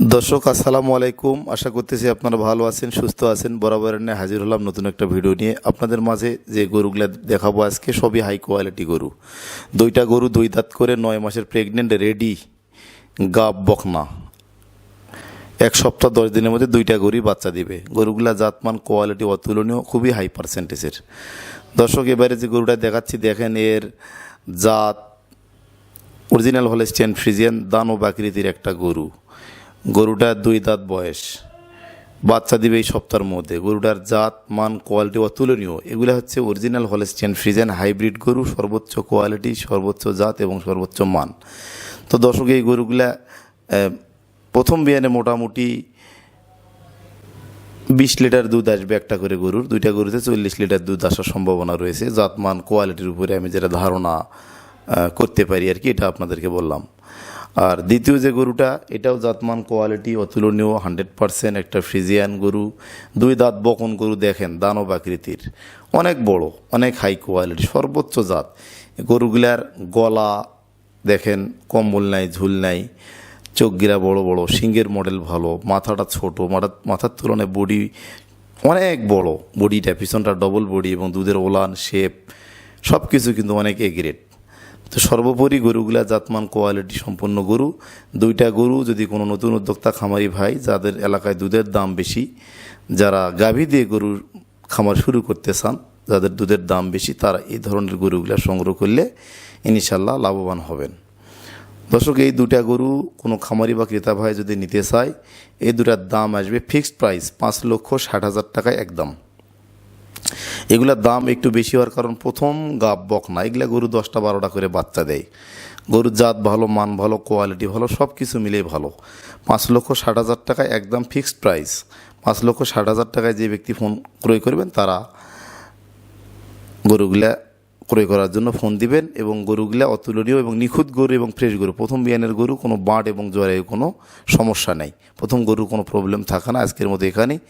দর্শক, আসসালামু আলাইকুম। আশা করতেছি আপনারা ভালো আছেন, সুস্থ আছেন। বরাবরের নিয়ে হাজির হলাম নতুন একটা ভিডিও নিয়ে। আপনাদের মাঝে যে গরুগুলা দেখাবো আজকে, সবই হাই কোয়ালিটি গরু। দুইটা গরু দুই দাঁত করে নয় মাসের প্রেগনেন্ট রেডি গাব বকনা। এক সপ্তাহ, দশ দিনের মধ্যে দুইটা গরুই বাচ্চা দিবে। গরুগুলা জাতমান কোয়ালিটি অতুলনীয়, খুবই হাই পার্সেন্টেজের দর্শক, এবারে যে গরুটা দেখাচ্ছি, দেখেন এর জাত। অরিজিনাল হলেস্টিয়ান ফ্রিজিয়ান দানব আকৃতির একটা গরু। গরুটার দুই দাঁত বয়স। বাচ্চা দিবে এই সপ্তাহের মধ্যে। গরুটার জাত, মান কোয়ালিটি অতুলনীয়। এগুলো হচ্ছে অরিজিনাল হলেস্টিয়ান ফ্রিজিয়ান হাইব্রিড গরু, সর্বোচ্চ কোয়ালিটি সর্বোচ্চ জাত এবং সর্বোচ্চ মান। তো দর্শক, এই গরুগুলা প্রথম বিয়ানে মোটামুটি বিশ লিটার দুধ আসবে একটা করে গরুর। দুইটা গরুতে চল্লিশ লিটার দুধ আসার সম্ভাবনা রয়েছে। জাতমান কোয়ালিটির উপরে আমি যেটা ধারণা করতে পারি আর কি, এটা আপনাদেরকে বললাম। আর দ্বিতীয় যে গরুটা, এটাও জাতমান কোয়ালিটি অতুলনীয় হান্ড্রেড পারসেন্ট একটা ফ্রিজিয়ান গরু। দুই দাঁত বকন গরু দেখেন, দানব আকৃতির। অনেক বড়, অনেক হাই কোয়ালিটি সর্বোচ্চ জাত। গরুগুলার গলা দেখেন, কম্বল নাই, ঝুল নাই চোখ গিরা বড় বড় সিংহের মডেল ভালো, মাথাটা ছোট, মাথা মাথার তুলনায় বডি অনেক বড়। বডিটা পিছনটা ডবল বডি এবং দুধের ওলান শেপ সব কিছু কিন্তু অনেক এগ্রেড তো সর্বোপরি গরুগুলা জাতমান কোয়ালিটি সম্পন্ন গরু। দুইটা গরু যদি কোনো নতুন উদ্যোক্তা খামারি ভাই, যাদের এলাকায় দুধের দাম বেশি, যারা গাভী দিয়ে গরুর খামার শুরু করতে চান, যাদের দুধের দাম বেশি, তারা এই ধরনের গরুগুলা সংগ্রহ করলে ইনশাল্লাহ লাভবান হবেন। দর্শক, এই দুটা গরু কোনো খামারি বা ক্রেতা ভাই যদি নিতে চায়, এই দুটার দাম আসবে ফিক্সড প্রাইস পাঁচ লক্ষ ষাট হাজার টাকায় একদম। এগুলার দাম একটু বেশি হওয়ার কারণ প্রথম গাব বক না, এগুলা গরু দশটা বারোটা করে বাচ্চা দেয়। গরুর জাত ভালো, মান ভালো কোয়ালিটি ভালো সব কিছু মিলেই ভালো। পাঁচ লক্ষ ষাট হাজার টাকায় একদম ফিক্সড প্রাইস পাঁচ লক্ষ ষাট হাজার টাকায় যে ব্যক্তি ফোন ক্রয় করবেন, তারা গরুগুলা ক্রয় করার জন্য ফোন দিবেন এবং গরুগুলা অতুলনীয় এবং নিখুঁত গরু এবং ফ্রেশ গরু। প্রথম বিয়ানের গরু কোনো বাঁট এবং জ্বরে কোনো সমস্যা নেই। প্রথম গরুর কোনো প্রবলেম থাকে না। আজকের মতো এখানেই।